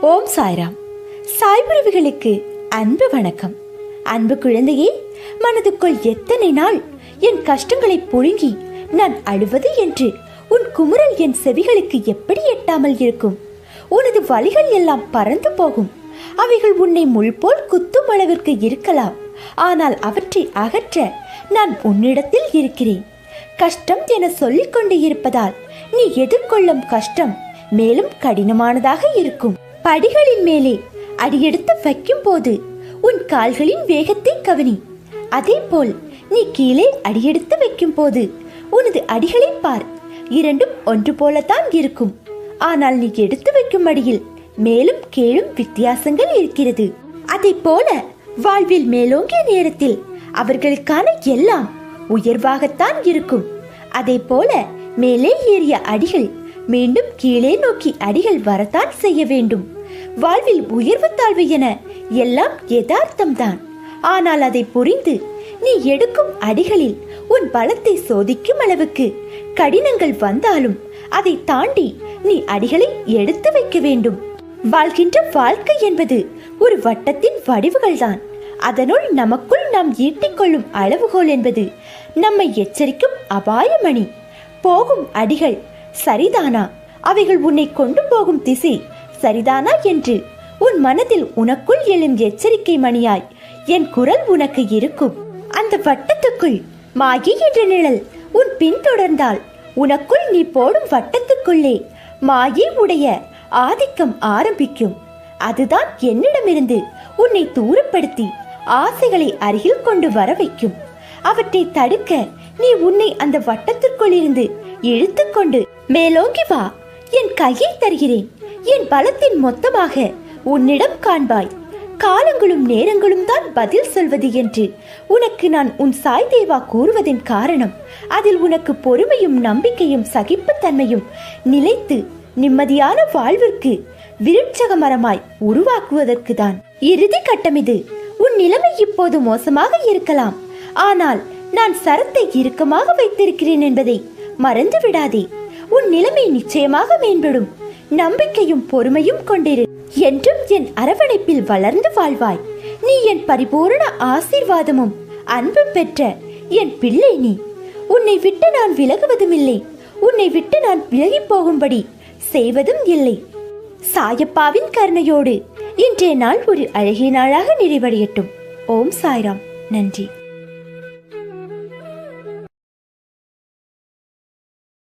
ஓம் சாய்ராம். சாய்புறவுகளுக்கு அன்பு வணக்கம். அன்பு குழந்தையே மனதுக்குள் எத்தனை நாள் என் கஷ்டங்களை புழுங்கி நான் அழுவது என்று உன் குமுறல் என் செவிகளுக்கு எப்படி எட்டாமல் இருக்கும்? உனது வழிகள் எல்லாம் பறந்து போகும். அவைகள் உன்னை முள் போல் குத்தும் அளவிற்கு இருக்கலாம். ஆனால் அவற்றை அகற்ற நான் உன்னிடத்தில் இருக்கிறேன். கஷ்டம் என சொல்லிக் கொண்டு இருப்பதால் நீ எதிர்கொள்ளும் கஷ்டம் மேலும் கடினமானதாக இருக்கும். படிகளின் மேலே அடியெடுத்து வைக்கும் போது உன் கால்களின் வேகத்தை கவனி. அதேபோல் நீ கீழே அடியெடுத்து வைக்கும் போது உனது அடிகளை பார். இரண்டும் ஒன்று போலத்தான் இருக்கும். ஆனால் நீ எடுத்து வைக்கும் அடியில் மேலும் கீழும் வித்தியாசங்கள் இருக்கிறது. அதை போல வாழ்வில் மேலோங்கிய நேரத்தில் அவர்களுக்கான எல்லாம் உயர்வாகத்தான் இருக்கும். அதே போல மேலே ஏறிய அடிகள் மீண்டும் கீழே நோக்கி அடிகள் வரத்தான் செய்ய வேண்டும். வாழ்வில் உயர்வு தாழ்வு என எல்லாம் யதார்த்தம்தான். ஆனால் அதை புரிந்து நீ எடுக்கும் அடிகளில் உன் பலத்தை சோதிக்கும் அளவுக்கு கடினங்கள் வந்தாலும் அதை தாண்டி நீ அடிகளை எடுத்து வைக்க வேண்டும். வாழ்கின்ற வாழ்க்கை என்பது ஒரு வட்டத்தின் வடிவுகள்தான். அதனுள் நமக்குள் நாம் ஈட்டிக்கொள்ளும் அளவுகோல் என்பது நம்மை எச்சரிக்கும் அபாயமணி. போகும் அடிகள் சரிதானா? அவைகள் உன்னை கொண்டு போகும் திசை சரிதானா என்று? உன் மனதில் உனக்குள் எழும் எச்சரிக்கை மணியாய் என் குரல் உனக்கு இருக்கும். அந்த வட்டத்துக்குள் மாயை என்ற நிழல் உன் பின்தொடர்ந்தால் உனக்குள் நீ போடும் வட்டத்துக்குள்ளே மாயி உடைய ஆதிக்கம் ஆரம்பிக்கும். அதுதான் என்னிடமிருந்து உன்னை தூரப்படுத்தி ஆசைகளை அருகில் கொண்டு வர வைக்கும். அவற்றை தடுக்க நீ உன்னை அந்த வட்டத்திற்குள் இருந்து இழுத்துக்கொண்டு மேலோங்கி வா என் கையை தருகிறேன். என் பலத்தின் மொத்தமாக உன்னிடம் காண்பாய். காலங்களும் நேரங்களும் தான் பதில் சொல்வது என்று. உனக்கு நான் உன் சாய் தேவா கூறுவதின் காரணம் அதில் உனக்கு பொறுமையும் நம்பிக்கையும் சகிப்புத்தன்மையும் நிலைத்து நிம்மதியான வாழ்விற்கு விருட்சக மரமாய் உருவாக்குவதற்கு தான் இறுதி கட்டம் இது. உன் நிலைமை இப்போது மோசமாக இருக்கலாம். ஆனால் நான் சரத்தை இறுக்கமாக வைத்திருக்கிறேன் என்பதை மறந்து விடாதே உன் நிலைமை நிச்சயமாக மேம்படும். நம்பிக்கையும் பொறுமையும் கொண்டிரு. என்றும் என் அரவணைப்பில் வளர்ந்து வாழ்வாய். நீ என் பரிபூரண ஆசீர்வாதமும் அன்பும் பெற்ற என் பிள்ளை நீ. உன்னை விட்டு நான் விலகுவதும் இல்லை உன்னை விட்டு நான் விலகி போகும்படி செய்வதும் இல்லை. சாயப்பாவின் கருணையோடு இன்றைய நாள் ஒரு அழகிய நாளாக நிறைவடையட்டும். ஓம் சாய்ராம். நன்றி.